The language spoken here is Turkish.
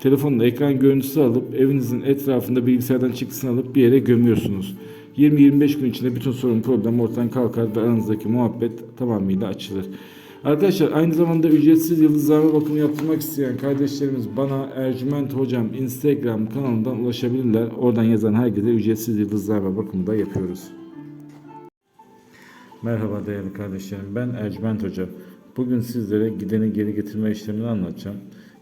telefonla ekran görüntüsü alıp evinizin etrafında bilgisayardan çıktısını alıp bir yere gömüyorsunuz. 20-25 gün içinde bütün sorun problem ortadan kalkar ve aranızdaki muhabbet tamamıyla açılır. Arkadaşlar aynı zamanda ücretsiz yıldızlama bakımı yaptırmak isteyen kardeşlerimiz bana Ercüment Hocam Instagram kanalından ulaşabilirler. Oradan yazan herkese ücretsiz yıldızlama bakımı da yapıyoruz. Merhaba değerli kardeşlerim ben Ercüment Hoca. Bugün sizlere gideni geri getirme işlemini anlatacağım.